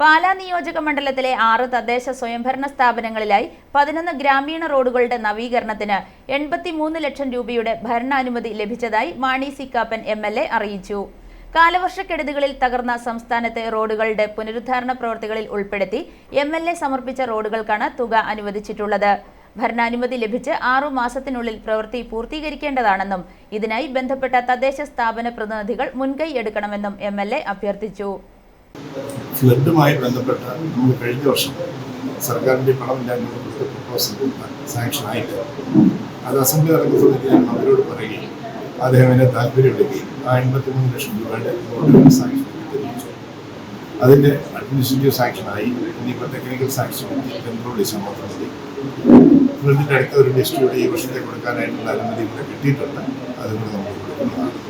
പാലാ നിയോജക മണ്ഡലത്തിലെ ആറ് തദ്ദേശ സ്വയംഭരണ സ്ഥാപനങ്ങളിലായി പതിനൊന്ന് ഗ്രാമീണ റോഡുകളുടെ നവീകരണത്തിന് എൺപത്തിമൂന്ന് ലക്ഷം രൂപയുടെ ഭരണാനുമതി ലഭിച്ചതായി Mani C Kappan M L A അറിയിച്ചു. കാലവർഷക്കെടുതികളിൽ തകർന്ന സംസ്ഥാനത്തെ റോഡുകളുടെ പുനരുദ്ധാരണ പ്രവൃത്തികളിൽ ഉൾപ്പെടുത്തി എം എൽ എ സമർപ്പിച്ച റോഡുകൾക്കാണ് തുക അനുവദിച്ചിട്ടുള്ളത്. ഭരണാനുമതി ലഭിച്ച് ആറു മാസത്തിനുള്ളിൽ പ്രവൃത്തി പൂർത്തീകരിക്കേണ്ടതാണെന്നും ഇതിനായി ബന്ധപ്പെട്ട തദ്ദേശ സ്ഥാപന പ്രതിനിധികൾ മുൻകൈ എടുക്കണമെന്നും എ അഭ്യർത്ഥിച്ചു. ഫ്ലഡുമായി ബന്ധപ്പെട്ട നമ്മൾ കഴിഞ്ഞ വർഷം സർക്കാരിന്റെ പണമില്ലായ്മ പ്രപ്പോസൽ സാങ്ഷൻ ആയില്ല അത് അസംബ്ലി നടക്കുന്നതിൽ ഞാൻ മന്ത്രിയോട് പറയുകയും അദ്ദേഹം എന്നെ താല്പര്യപ്പെടുകയും ആ എൺപത്തിമൂന്ന് ലക്ഷം രൂപയുടെ ഗവൺമെന്റ് സാങ്ഷൻ തെളിയിച്ചു. അതിന്റെ അഡ്മിനിസ്ട്രേറ്റീവ് സാങ്ഷനായി ഇനിയിപ്പോൾ ടെക്നിക്കൽ സാങ്ഷൻ കൺട്രോൾ ചെയ്യാൻ മാത്രം മതി ഫ്ലഡിന്റെ അടുത്ത ഒരു ലിസ്റ്റ് കൂടി ഈ വർഷത്തെ കൊടുക്കാനായിട്ടുള്ള അനുമതി ഇവിടെ കിട്ടിയിട്ടുണ്ട്. അതുകൂടെ നമുക്ക്